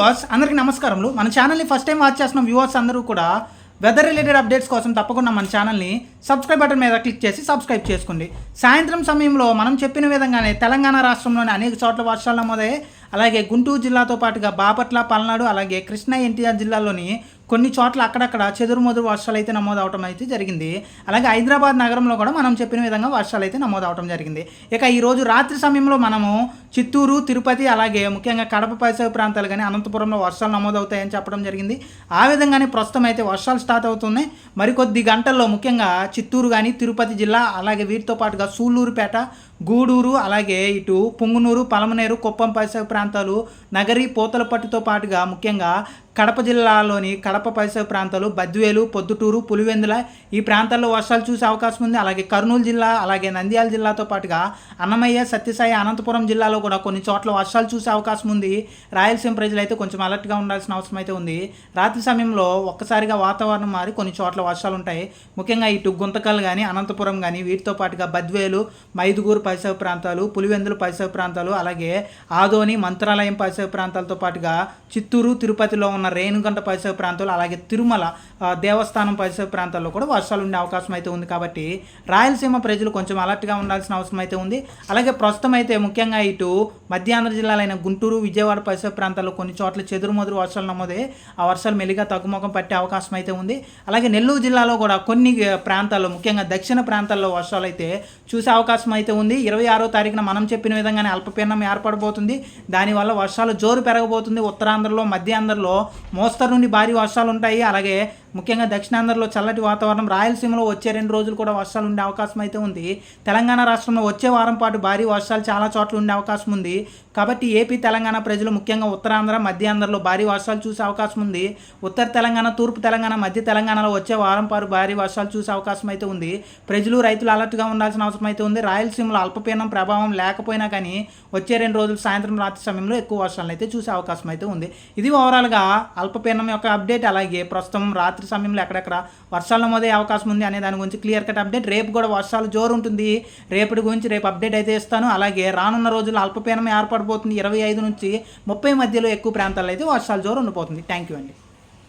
Viewers అందరికీ నమస్కారములు. మన ఛానల్ని ఫస్ట్ టైం వాచ్ చేస్తున్న వ్యూవర్స్ అందరూ కూడా వెదర్ రిలేటెడ్ అప్డేట్స్ కోసం తప్పకుండా మన ఛానల్ని సబ్స్క్రైబ్ బటన్ మీద క్లిక్ చేసి సబ్స్క్రైబ్ చేసుకోండి. సాయంత్రం సమయంలో మనం చెప్పిన విధంగానే తెలంగాణ రాష్ట్రంలోని అనేక చోట్ల వర్షాలు నమోదయ్యాయి. అలాగే గుంటూరు జిల్లాతో పాటుగా బాపట్ల పల్నాడు అలాగే కృష్ణా ఎన్టీఆర్ జిల్లాలోని కొన్ని చోట్ల అక్కడక్కడ చెదురుమదురు వర్షాలు అయితే నమోదు అవటం అయితే జరిగింది. అలాగే హైదరాబాద్ నగరంలో కూడా మనం చెప్పిన విధంగా వర్షాలు అయితే నమోదు అవటం జరిగింది. ఇక ఈ రోజు రాత్రి సమయంలో మనము చిత్తూరు తిరుపతి అలాగే ముఖ్యంగా కడప పరిసర ప్రాంతాలు కానీ అనంతపురంలో వర్షాలు నమోదవుతాయని చెప్పడం జరిగింది. ఆ విధంగానే ప్రస్తుతం అయితే వర్షాలు స్టార్ట్ అవుతున్నాయి. మరికొద్ది గంటల్లో ముఖ్యంగా చిత్తూరు కానీ తిరుపతి జిల్లా అలాగే వీటితో పాటుగా సూళ్ళూరుపేట గూడూరు అలాగే ఇటు పుంగునూరు పలమనేరు కుప్పం పరిసర ప్రాంతాలు నగరి పోతలపట్టుతో పాటుగా ముఖ్యంగా కడప జిల్లాలోని కడప పరిసర ప్రాంతాలు బద్వేలు పొద్దుటూరు పులివెందుల ఈ ప్రాంతాల్లో వర్షాలు చూసే అవకాశం ఉంది. అలాగే కర్నూలు జిల్లా అలాగే నంద్యాల జిల్లాతో పాటుగా అన్నమయ్య సత్యసాయి అనంతపురం జిల్లాలో కూడా కొన్ని చోట్ల వర్షాలు చూసే అవకాశం ఉంది. రాయలసీమ ప్రజలు అయితే కొంచెం అలర్ట్గా ఉండాల్సిన అవసరం అయితే ఉంది. రాత్రి సమయంలో ఒక్కసారిగా వాతావరణం మారి కొన్ని చోట్ల వర్షాలు ఉంటాయి. ముఖ్యంగా ఇటు గుంతకల్ కానీ అనంతపురం కానీ వీటితో పాటుగా బద్వేలు మైదుగూరు పరిసర ప్రాంతాలు పులివెందులు పరిసర ప్రాంతాలు అలాగే ఆదోని మంత్రాలయం పరిసర ప్రాంతాలతో పాటుగా చిత్తూరు తిరుపతిలో ఉన్న రేణుగంట పరిసర ప్రాంతాలు అలాగే తిరుమల దేవస్థానం పరిసర ప్రాంతాల్లో కూడా వర్షాలు ఉండే అవకాశం అయితే ఉంది. కాబట్టి రాయలసీమ ప్రజలు కొంచెం అలర్ట్గా ఉండాల్సిన అవసరం అయితే ఉంది. అలాగే ప్రస్తుతం అయితే ముఖ్యంగా ఇటు మధ్యాంధ్ర జిల్లాలైన గుంటూరు విజయవాడ పరిసర ప్రాంతాల్లో కొన్ని చోట్ల చెదురుమదురు వర్షాలు నమోదే ఆ వర్షాలు మెల్లిగా తగ్గుముఖం పట్టే అవకాశం అయితే ఉంది. అలాగే నెల్లూరు జిల్లాలో కూడా కొన్ని ప్రాంతాల్లో ముఖ్యంగా దక్షిణ ప్రాంతాల్లో వర్షాలు అయితే చూసే అవకాశం అయితే ఉంది. ఇరవై ఆరో తారీఖున మనం చెప్పిన విధంగానే అల్పపీడనం ఏర్పడబోతుంది. దానివల్ల వర్షాలు జోరు పెరగబోతుంది. ఉత్తరాంధ్రలో మధ్యాంధ్రలో మోస్తరు నుండి భారీ వర్షాలు ఉంటాయి అలాగే ముఖ్యంగా దక్షిణాంధ్రలో చల్లటి వాతావరణం రాయలసీమలో వచ్చే రెండు రోజులు కూడా వర్షాలు ఉండే అవకాశం అయితే ఉంది. తెలంగాణ రాష్ట్రంలో వచ్చే వారం పాటు భారీ వర్షాలు చాలా చోట్ల ఉండే అవకాశం ఉంది. కాబట్టి ఏపీ తెలంగాణ ప్రజలు ముఖ్యంగా ఉత్తరాంధ్ర మధ్యాంధ్రలో భారీ వర్షాలు చూసే అవకాశం ఉంది. ఉత్తర తెలంగాణ తూర్పు తెలంగాణ మధ్య తెలంగాణలో వచ్చే వారం పారు భారీ వర్షాలు చూసే అవకాశం అయితే ఉంది. ప్రజలు రైతులు అలర్ట్గా ఉండాల్సిన అవసరం అయితే ఉంది. రాయలసీమలో అల్పపీడనం ప్రభావం లేకపోయినా కానీ వచ్చే రెండు రోజులు సాయంత్రం రాత్రి సమయంలో ఎక్కువ వర్షాలను అయితే చూసే అవకాశం అయితే ఉంది. ఇది ఓవరాల్గా అల్పపీడనం యొక్క అప్డేట్. అలాగే ప్రస్తుతం రాత్రి సమయంలో ఎక్కడెక్కడ వర్షాలు నమోదే అవకాశం ఉంది అనే దాని గురించి క్లియర్ కట్ అప్డేట్. రేపు కూడా వర్షాలు జోరు ఉంటుంది. రేపటి గురించి రేపు అప్డేట్ అయితే ఇస్తాను. అలాగే రానున్న రోజుల్లో అల్పపీడనం ఏర్పడబోతుంది ఇరవై ఐదు నుంచి ముప్పై మధ్యలో ఎక్కువ ప్రాంతాల్లో అయితే వర్షాలు జోరు ఉండిపోతుంది. థ్యాంక్ యూ అండి.